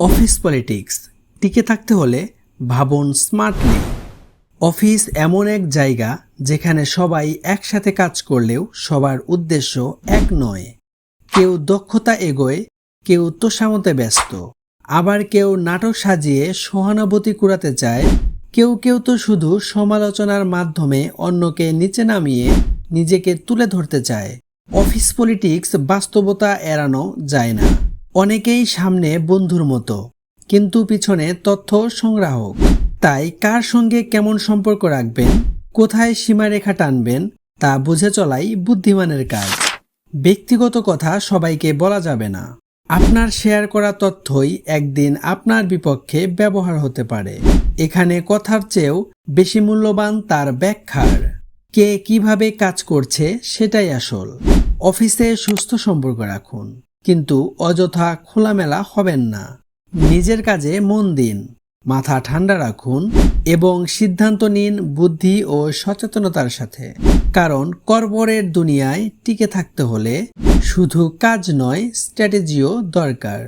Office politics, টিকে থাকতে হলে ভাবুন স্মার্টলি অফিস এমন এক জায়গা যেখানে সবাই একসাথে কাজ করলেও সবার উদ্দেশ্য এক নয়। কেউ দক্ষতা এগোয়, কেউ তোষামতে ব্যস্ত। আবার কেউ নাটক সাজিয়ে সহানুভূতি কুড়াতে চায়, কেউ কেউ তো শুধু সমালোচনার মাধ্যমে অন্যকে নিচে নামিয়ে নিজেকে তুলে ধরতে চায়। অফিস পলিটিক্স বাস্তবতা এড়ানো যায় না। অনেকেই সামনে বন্ধুর মতো, কিন্তু পিছনে তথ্য সংগ্রাহক। তাই কার সঙ্গে কেমন সম্পর্ক রাখবেন, কোথায় সীমারেখা টানবেন, তা বুঝে চলাই বুদ্ধিমানের কাজ। ব্যক্তিগত কথা সবাইকে বলা যাবে না। আপনার শেয়ার করা তথ্যই একদিন আপনার বিপক্ষে ব্যবহার হতে পারে। এখানে কথার চেয়েও বেশি মূল্যবান তার ব্যাখ্যার। কে কীভাবে কাজ করছে সেটাই আসল। অফিসে সুস্থ সম্পর্ক রাখুন। কিন্তু অযথা খোলামেলা হবেন না। নিজের কাজে মন দিন, মাথা ঠান্ডা রাখুন এবং সিদ্ধান্ত নিন বুদ্ধি ও সচেতনতার সাথে। কারণ কর্পোরেট দুনিয়ায় টিকে থাকতে হলে শুধু কাজ নয়, স্ট্র্যাটেজিও দরকার।